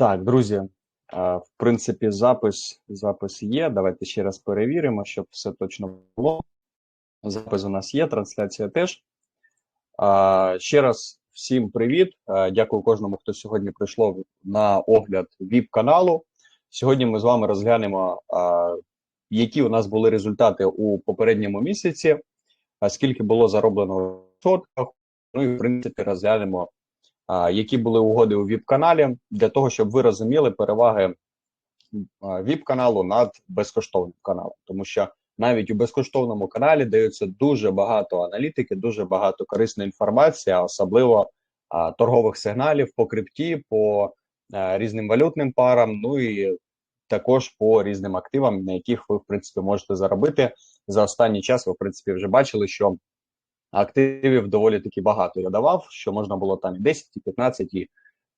Так, друзі, в принципі, запис, запис є. Давайте ще раз перевіримо, щоб все точно було. Запис у нас є, трансляція теж. Ще раз всім привіт. Дякую кожному, хто сьогодні прийшов на огляд ВІП-каналу. Сьогодні ми з вами розглянемо, які у нас були результати у попередньому місяці, скільки було зароблено в відсотках. Ну і в принципі розглянемо які були угоди у ВІП-каналі, для того, щоб ви розуміли переваги ВІП-каналу над безкоштовним каналом, тому що навіть у безкоштовному каналі дається дуже багато аналітики, дуже багато корисної інформації, особливо торгових сигналів по крипті, по різним валютним парам, ну і також по різним активам, на яких ви в принципі можете заробити за останній час. Ви в принципі вже бачили, що активів доволі таки багато я давав, що можна було там і 10, і 15, і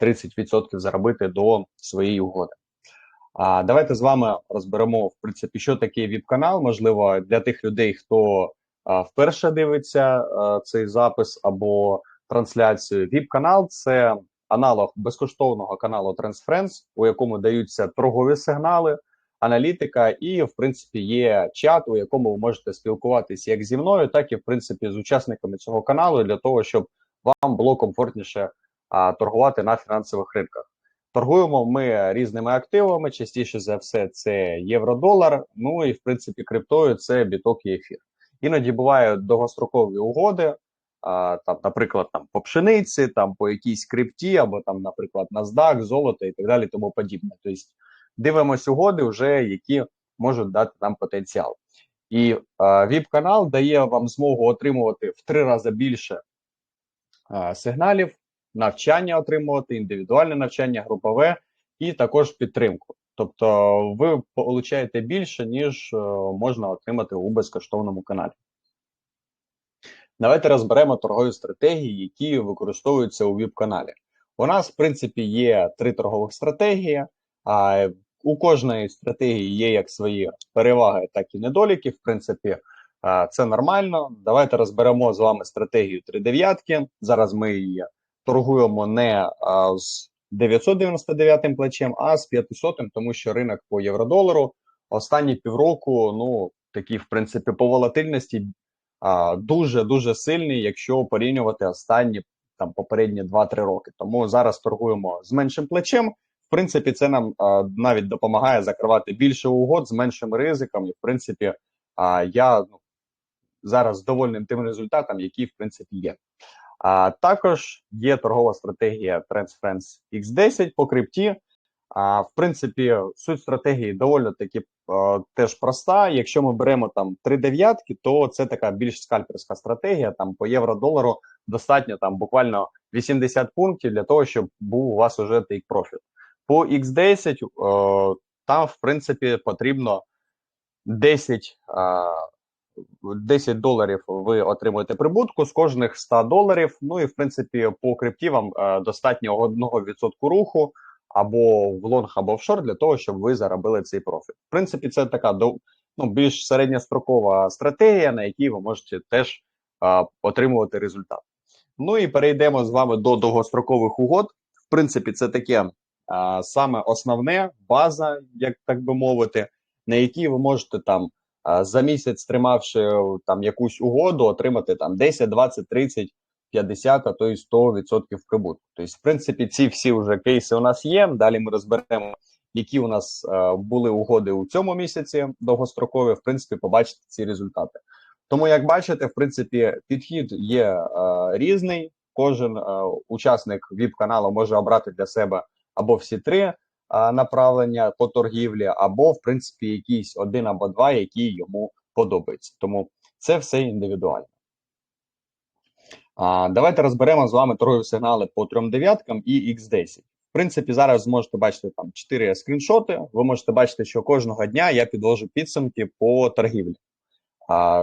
30% заробити до своєї угоди. А давайте з вами розберемо в принципі, що таке віп-канал. Можливо, для тих людей, хто а, вперше дивиться а, цей запис або трансляцію. Віп-канал це аналог безкоштовного каналу Transference, у якому даються торгові сигнали аналітика, і в принципі є чат, у якому ви можете спілкуватися як зі мною, так і в принципі з учасниками цього каналу для того, щоб вам було комфортніше а, торгувати на фінансових ринках. Торгуємо ми різними активами. Частіше за все, це євро-долар. Ну і в принципі криптою це біток і ефір. Іноді бувають довгострокові угоди. А, там, наприклад, там по пшениці, там по якійсь крипті, або там, наприклад, NASDAQ, золото і так далі, тому подібне. Тобто дивимося угоди, вже які можуть дати нам потенціал. І ВІП-канал дає вам змогу отримувати в три рази більше сигналів, навчання отримувати, індивідуальне навчання, групове і також підтримку. Тобто ви отримуєте більше, ніж можна отримати у безкоштовному каналі. Давайте розберемо торгові стратегії, які використовуються у ВІП-каналі. У нас, в принципі, є три торгових стратегії. У кожної стратегії є як свої переваги, так і недоліки. В принципі, це нормально. Давайте розберемо з вами стратегію 3 дев'ятки. Зараз ми її торгуємо не з 999 плечем, а з 500, тому що ринок по євро-долару останні півроку, ну такі, в принципі, по волатильності дуже дуже сильний, якщо порівнювати останні там попередні 2-3 роки. Тому зараз торгуємо з меншим плечем. В принципі, це нам а, навіть допомагає закривати більше угод з меншим ризиком. І в принципі, а, я ну, зараз довольним тим результатом, який в принципі є. А також є торгова стратегія Transference X10 по крипті. А в принципі, суть стратегії доволі таки а, теж проста. Якщо ми беремо там три дев'ятки, то це така більш скальперська стратегія. Там по євро-долару достатньо там буквально 80 пунктів для того, щоб був у вас уже take профіт. По X10 о, там, в принципі, потрібно 10 10 доларів ви отримуєте прибутку з кожних 100 доларів. Ну і в принципі, по крипті вам достатньо 1% руху або в лонг, або в шорт для того, щоб ви заробили цей профіт. В принципі, це така ну, більш середньострокова стратегія, на якій ви можете теж отримувати результат. Ну і перейдемо з вами до довгострокових угод. В принципі, це таке саме основне база, як так би мовити, на якій ви можете там за місяць, тримавши там якусь угоду, отримати там 10, 20, 30, 50, а то й 100% прибутку. Тобто, в принципі, ці всі вже кейси у нас є. Далі ми розберемо, які у нас були угоди у цьому місяці довгострокові. В принципі, побачите ці результати. Тому, як бачите, в принципі, підхід є е, різний. Кожен е, учасник віп каналу може обрати для себе або всі три направлення по торгівлі, або, в принципі, якийсь один або два, які йому подобаються. Тому це все індивідуально. Давайте розберемо з вами торгові сигнали по трьом дев'яткам і X10. В принципі, зараз зможете бачити там 4 скріншоти. Ви можете бачити, що кожного дня я підложу підсумки по торгівлі.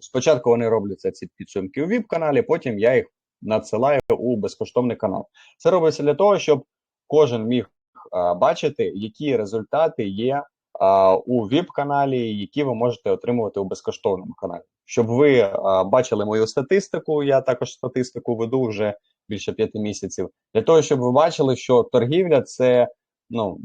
Спочатку вони робляться ці підсумки у ВІП-каналі, потім я їх надсилаю у безкоштовний канал. Це робиться для того, щоб кожен міг бачити, які результати є у ВІП-каналі, які ви можете отримувати у безкоштовному каналі. Щоб ви бачили мою статистику, я також статистику веду вже більше п'яти місяців. Для того, щоб ви бачили, що торгівля це ну,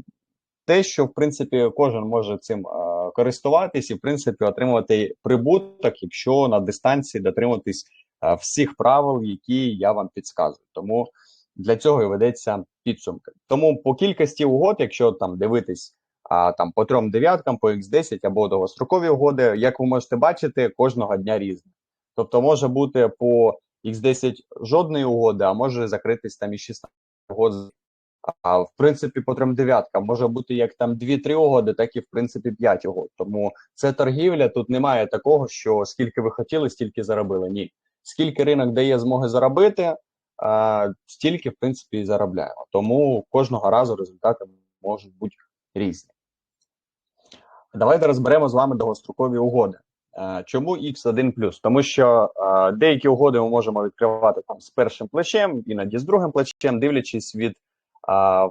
те, що в принципі кожен може цим е, користуватись і в принципі отримувати прибуток, якщо на дистанції дотримуватись е, всіх правил, які я вам підказую. Тому для цього і ведеться підсумки. Тому по кількості угод, якщо там дивитись а, там по трьом дев'яткам, по X10 або довгострокові угоди, як ви можете бачити, кожного дня різне. Тобто може бути по X10 жодної угоди, а може закритись там і 16 угод. А в принципі, по трьом дев'яткам може бути як там 2-3 угоди, так і в принципі 5 угод. Тому це торгівля. Тут немає такого, що скільки ви хотіли, стільки заробили. Ні. Скільки ринок дає змоги заробити, стільки, в принципі, і заробляємо. Тому кожного разу результати можуть бути різні. Давайте розберемо з вами довгострокові угоди. Е, Чому X1 Тому що е, деякі угоди ми можемо відкривати там з першим плечем, іноді з другим плечем, дивлячись від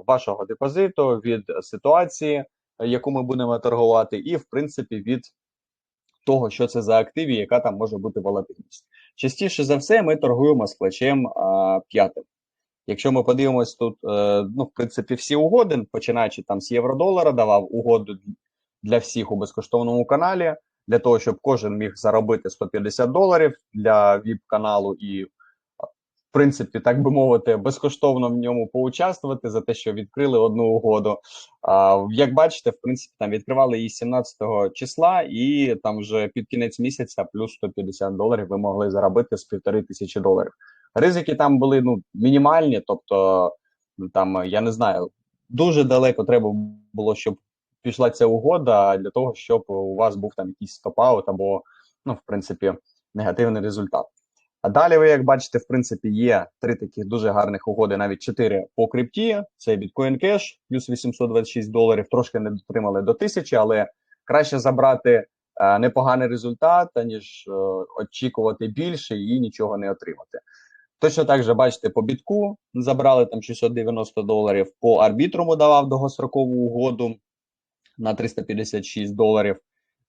вашого депозиту, від ситуації, яку ми будемо торгувати, і в принципі від того, що це за актив і яка там може бути волатильність. Частіше за все, ми торгуємо з плечем а, п'ятим. Якщо ми подивимось тут, е, ну, в принципі, всі угоди, починаючи там з євро-долара, давав угоду для всіх у безкоштовному каналі, для того, щоб кожен міг заробити 150 доларів для ВІП-каналу і, принципі, так би мовити, безкоштовно в ньому поучаствувати за те, що відкрили одну угоду. А, Як бачите, в принципі, там відкривали її 17 числа, і там вже під кінець місяця плюс 150 доларів ви могли заробити з півтори тисячі доларів. Ризики там були ну мінімальні, тобто там я не знаю, дуже далеко треба було, щоб пішла ця угода для того, щоб у вас був там якийсь стопаут або, ну, в принципі, негативний результат. А далі, ви, як бачите, в принципі, є три таких дуже гарних угоди, навіть чотири по крипті. Це Bitcoin Cash, плюс 826 доларів, трошки не дотримали до 1000, але краще забрати е, непоганий результат, аніж е, очікувати більше і нічого не отримати. Точно так же, бачите, по бітку забрали там 690 доларів, по арбітруму давав довгострокову угоду на 356 доларів.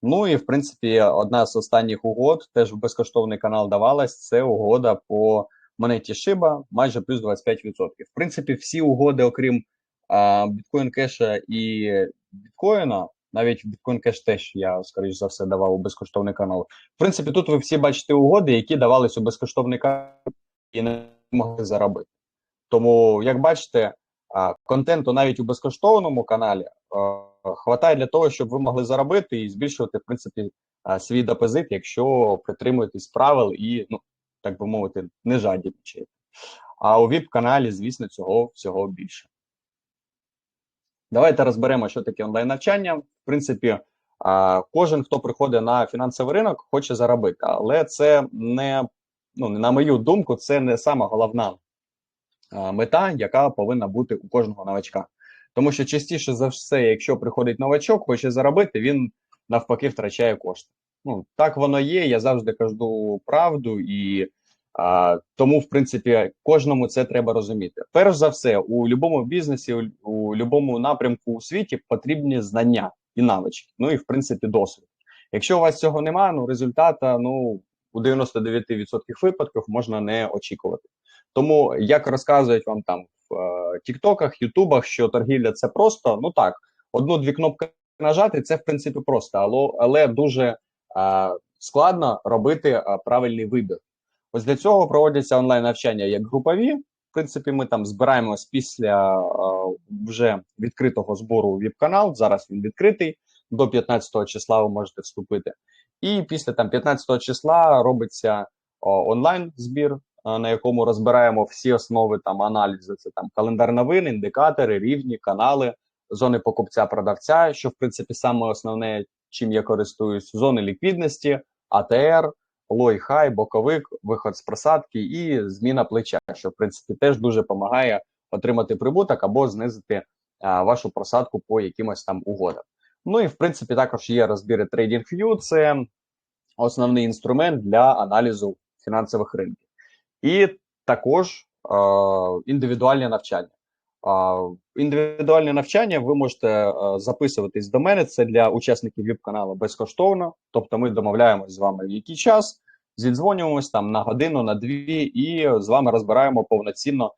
Ну і в принципі, одна з останніх угод теж в безкоштовний канал давалась. Це угода по монеті Shiba, майже плюс 25%. В принципі, всі угоди, окрім біткоін кеша і біткоїна, навіть біткоін кеш теж я, скоріш за все, давав у безкоштовний канал. В принципі, тут ви всі бачите угоди, які давались у безкоштовний канал і не могли заробити. Тому, як бачите, контенту навіть у безкоштовному каналі хватає для того, щоб ви могли заробити і збільшувати, в принципі, свій депозит, якщо притримуєтесь правил і, ну, так би мовити, не жадібничаєте. А у ВІП-каналі, звісно, цього всього більше. Давайте розберемо, що таке онлайн-навчання. В принципі, кожен, хто приходить на фінансовий ринок, хоче заробити, але це не, ну, на мою думку, це не сама головна мета, яка повинна бути у кожного новачка. Тому що частіше за все, якщо приходить новачок, хоче заробити, він навпаки втрачає кошти. Ну так воно є. Я завжди кажу правду, і а, тому, в принципі, кожному це треба розуміти. Перш за все, у будь-якому бізнесі, у, у будь-якому напрямку у світі потрібні знання і навички. Ну і в принципі досвід. Якщо у вас цього немає, ну результата ну у 99% випадків можна не очікувати. Тому як розказують вам там в е, Тіктоках, Ютубах, що торгівля це просто, ну так, одну-дві кнопки нажати, це в принципі просто, але, але дуже е, складно робити е, правильний вибір. Ось для цього проводяться онлайн-навчання як групові. В принципі, ми там збираємось після е, вже відкритого збору віп-канал. Зараз він відкритий. До 15 числа ви можете вступити. І після там 15 числа робиться онлайн збір на якому розбираємо всі основи там аналізу. Це там календар новин, індикатори, рівні, канали, зони покупця-продавця, що в принципі саме основне, чим я користуюсь, зони ліквідності, АТР, лой хай, боковик, виход з просадки і зміна плеча, що в принципі теж дуже допомагає отримати прибуток або знизити а, вашу просадку по якимось там угодам. Ну і в принципі також є розбіри TradingView, це основний інструмент для аналізу фінансових ринків і також індивідуальне навчання. Індивідуальне навчання ви можете е, записуватись до мене. Це для учасників віп каналу безкоштовно. Тобто, ми домовляємось з вами в який час, зідзвонюємось там на годину, на дві, і з вами розбираємо повноцінно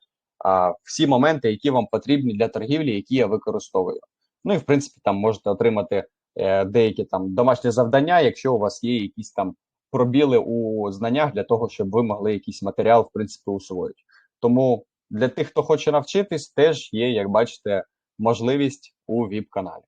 всі моменти, які вам потрібні для торгівлі, які я використовую. Ну і в принципі там можете отримати е, деякі там домашні завдання, якщо у вас є якісь там пробіли у знаннях для того, щоб ви могли якийсь матеріал в принципі усвоїти. Тому для тих, хто хоче навчитись, теж є, як бачите, можливість у ВІП-каналі.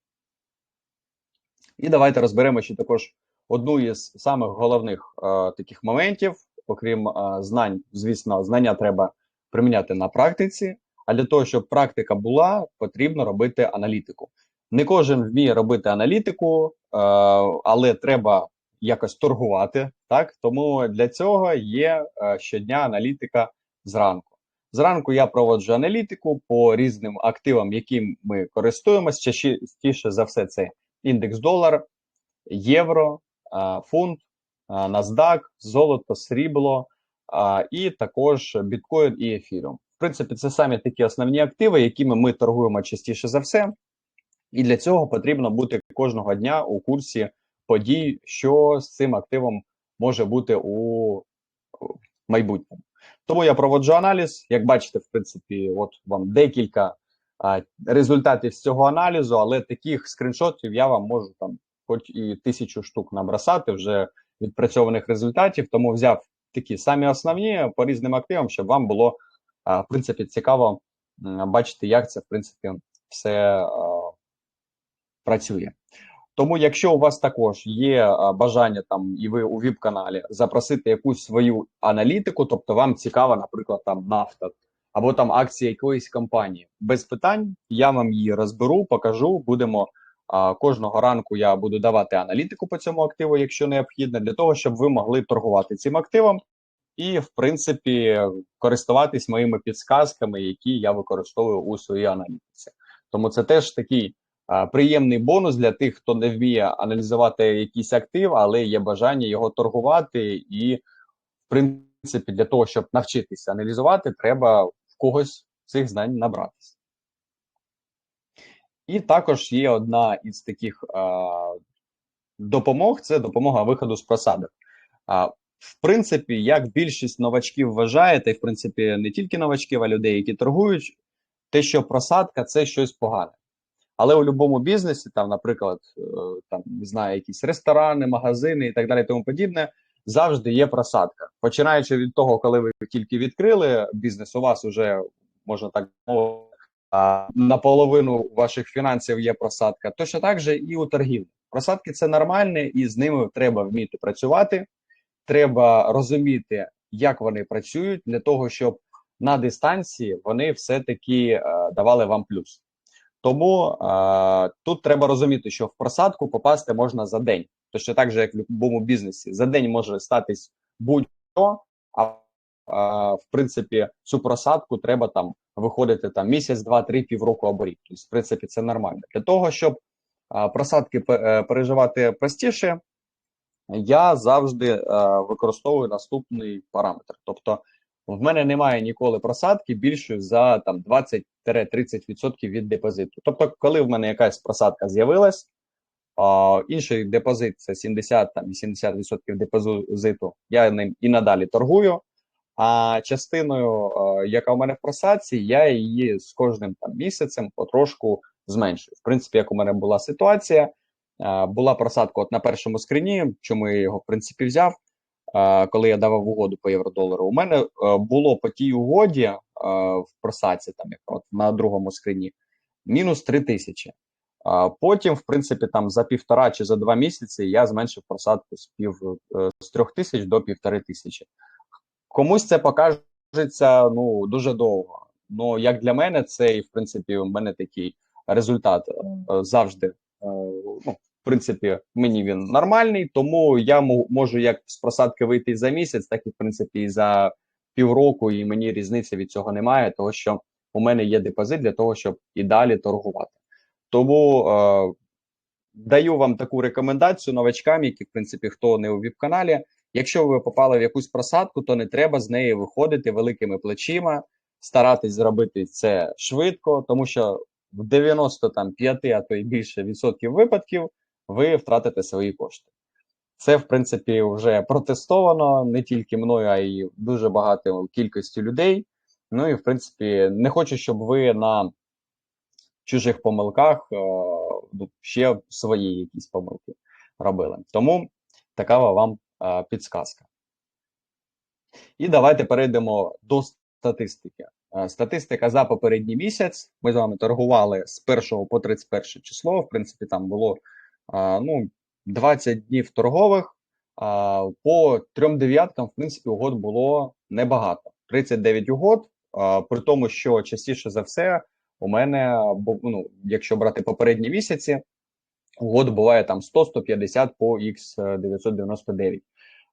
І давайте розберемо ще також одну із самих головних е, таких моментів, окрім е, знань, звісно, знання треба приміняти на практиці. А для того, щоб практика була, потрібно робити аналітику. Не кожен вміє робити аналітику, е, але треба якось торгувати. Так тому для цього є е, щодня аналітика зранку. Зранку я проводжу аналітику по різним активам, яким ми користуємося. Частіше за все, це індекс долар, євро, е, фунт, е, NASDAQ, золото, срібло і також біткоін і ефіріум. В принципі, це самі такі основні активи, якими ми торгуємо частіше за все. І для цього потрібно бути кожного дня у курсі подій, що з цим активом може бути у майбутньому. Тому я проводжу аналіз. Як бачите, в принципі, от вам декілька а, результатів з цього аналізу, але таких скріншотів я вам можу там, хоч і тисячу штук набросати вже відпрацьованих результатів. Тому взяв такі самі основні по різним активам, щоб вам було а, в принципі цікаво бачити, як це в принципі все а, працює. Тому, якщо у вас також є бажання там і ви у ВІП-каналі запросити якусь свою аналітику, тобто вам цікава, наприклад, там нафта або там акція якоїсь компанії, без питань я вам її розберу, покажу. Будемо а, кожного ранку. Я буду давати аналітику по цьому активу, якщо необхідно, для того, щоб ви могли торгувати цим активом і, в принципі, користуватись моїми підсказками, які я використовую у своїй аналітиці. Тому це теж такий приємний бонус для тих, хто не вміє аналізувати якийсь актив, але є бажання його торгувати. І, в принципі, для того, щоб навчитися аналізувати, треба в когось цих знань набратися. І також є одна із таких а, допомог: це допомога виходу з просадок. А, в принципі, як більшість новачків вважає, та й в принципі не тільки новачків, а людей, які торгують, те, що просадка це щось погане. Але у будь-якому бізнесі, там, наприклад, е, там не знаю, якісь ресторани, магазини і так далі, тому подібне, завжди є просадка. Починаючи від того, коли ви тільки відкрили бізнес, у вас вже можна так мовити, наполовину ваших фінансів є просадка. Точно так же і у торгівлі. Просадки це нормальне, і з ними треба вміти працювати. Треба розуміти, як вони працюють, для того, щоб на дистанції вони все-таки е, давали вам плюс. Тому а, тут треба розуміти, що в просадку попасти можна за день. Точно так же, як в будь-якому бізнесі, за день може статись будь-що, а, а в принципі цю просадку треба там виходити там місяць, два, три, півроку або рік. Тобто, в принципі, це нормально. Для того, щоб а, просадки е, переживати простіше, я завжди а, використовую наступний параметр. Тобто, в мене немає ніколи просадки більше за там 20-30% від депозиту. Тобто, коли в мене якась просадка з'явилась, інший депозит це 70-80% депозиту, я ним і надалі торгую. А частиною, яка в мене в просадці, я її з кожним там місяцем потрошку зменшую. В принципі, як у мене була ситуація, була просадка от на першому скрині, чому я його в принципі взяв коли я давав угоду по євро-долару, у мене е, було по тій угоді е, в просаці, там як от на другому скрині, мінус 3 тисячі. Потім, в принципі, там за півтора чи за два місяці я зменшив просадку з пів е, з трьох тисяч до півтори тисячі. Комусь це покажеться ну дуже довго. Ну як для мене, це і в принципі у мене такий результат завжди ну, принципі, мені він нормальний, тому я можу як з просадки вийти за місяць, так і в принципі і за півроку, і мені різниці від цього немає, тому що у мене є депозит для того, щоб і далі торгувати. Тому е, даю вам таку рекомендацію новачкам, які, в принципі, хто не у ВІП-каналі. Якщо ви попали в якусь просадку, то не треба з неї виходити великими плечима, старатись зробити це швидко, тому що в 95, а то й більше відсотків випадків ви втратите свої кошти. Це, в принципі, вже протестовано не тільки мною, а й дуже багато кількістю людей. Ну і в принципі, не хочу, щоб ви на чужих помилках е, ну, ще свої якісь помилки робили. Тому така вам е, підсказка. І давайте перейдемо до статистики. Е, Статистика за попередній місяць. Ми з вами торгували з 1 по 31 число. В принципі, там було ну, 20 днів торгових. По трьом дев'яткам, в принципі, угод було небагато. 39 угод, при тому, що частіше за все у мене, ну, якщо брати попередні місяці, угод буває там 100-150 по X999.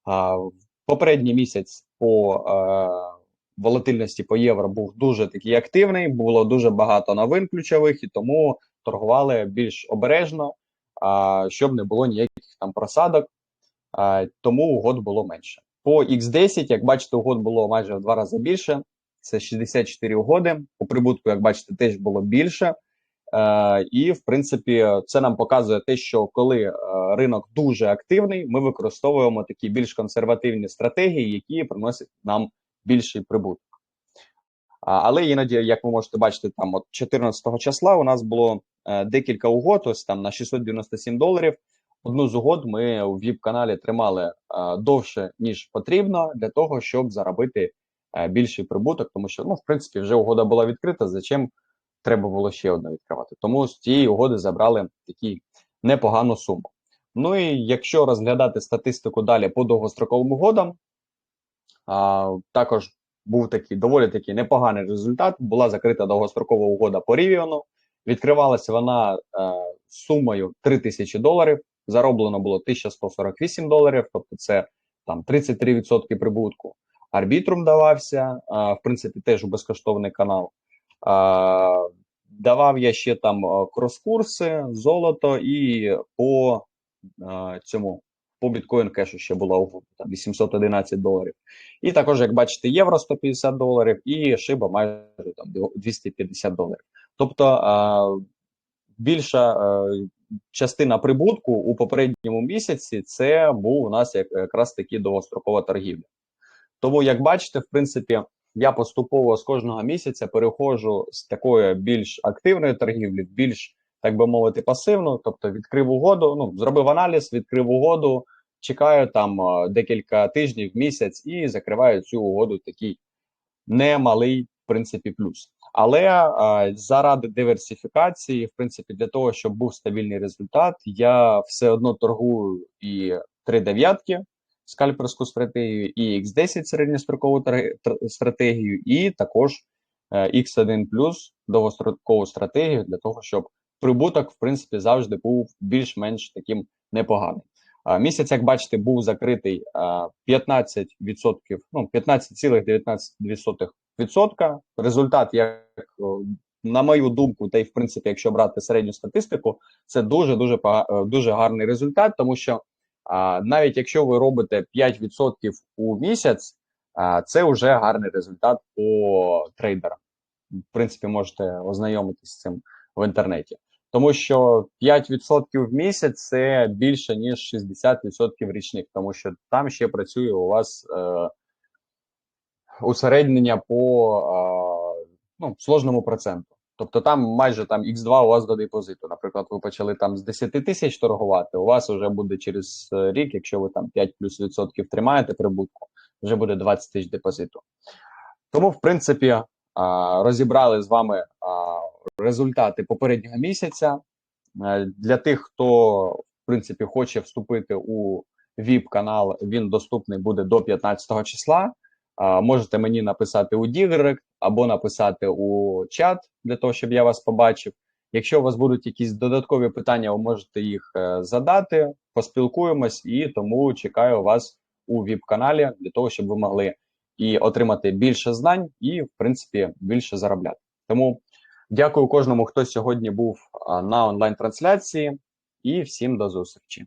А, в Попередній місяць по е, волатильності по євро був дуже такий активний, було дуже багато новин ключових, і тому торгували більш обережно, щоб не було ніяких там просадок тому угод було менше. По X10, як бачите, угод було майже в два рази більше. Це 64 угоди. По прибутку, як бачите, теж було більше. І, в принципі, це нам показує те, що коли ринок дуже активний, ми використовуємо такі більш консервативні стратегії, які приносять нам більший прибуток. Але іноді, як ви можете бачити, там от 14 числа у нас було декілька угод, ось там на 697 доларів. Одну з угод ми у ВІП-каналі тримали е, довше, ніж потрібно, для того, щоб заробити е, більший прибуток, тому що, ну, в принципі, вже угода була відкрита. Зачем треба було ще одну відкривати? Тому з цієї угоди забрали такі непогану суму. Ну і якщо розглядати статистику далі по довгостроковим угодам, а, також був такий доволі такий непоганий результат. Була закрита довгострокова угода по Рівіону. Відкривалася вона е, сумою 3 тисячі доларів. Зароблено було 1148 доларів, тобто це там 33% прибутку. Арбітрум давався, а, в принципі, теж безкоштовний канал. А, давав я ще там крос-курси, золото і по цьому по біткоін кешу ще була угода, там 811 доларів. І також, як бачите, євро 150 доларів і шиба майже там 250 доларів. Тобто а, більша а, частина прибутку у попередньому місяці це був у нас як, якраз таки довгострокова торгівля. Тому, як бачите, в принципі, я поступово з кожного місяця переходжу з такої більш активної торгівлі в більш, так би мовити, пасивну, тобто відкрив угоду, ну, зробив аналіз, відкрив угоду, чекаю там е, декілька тижнів, місяць і закриваю цю угоду такий немалий, в принципі, плюс. Але а, заради диверсифікації, в принципі, для того, щоб був стабільний результат, я все одно торгую і три дев'ятки скальперську стратегію, і X10 середньострокову тр- тр- стратегію, і також е, X1 плюс довгострокову стратегію для того, щоб прибуток, в принципі, завжди був більш-менш таким непоганим. Місяць, як бачите, був закритий 15%, ну 15,19%. Результат, як на мою думку, та й в принципі, якщо брати середню статистику, це дуже дуже е, дуже гарний результат, тому що навіть якщо ви робите 5% у місяць, це вже гарний результат по трейдерам. В принципі, можете ознайомитись з цим в інтернеті. Тому що 5% в місяць це більше, ніж 60% річних, тому що там ще працює у вас е, усереднення по е, ну, сложному проценту. Тобто там майже там X2 у вас до депозиту. Наприклад, ви почали там з 10 тисяч торгувати, у вас вже буде через рік, якщо ви там 5 плюс відсотків тримаєте прибутку, вже буде 20 тисяч депозиту. Тому, в принципі, е, розібрали з вами е, результати попереднього місяця. Е, Для тих, хто в принципі хоче вступити у vip канал, він доступний буде до 15 числа. Можете мені написати у Дірект або написати у чат для того, щоб я вас побачив. Якщо у вас будуть якісь додаткові питання, ви можете їх е, задати, поспілкуємось, і тому чекаю вас у vip каналі для того, щоб ви могли і отримати більше знань, і в принципі більше заробляти. Тому дякую кожному, хто сьогодні був на онлайн трансляції, і всім до зустрічі.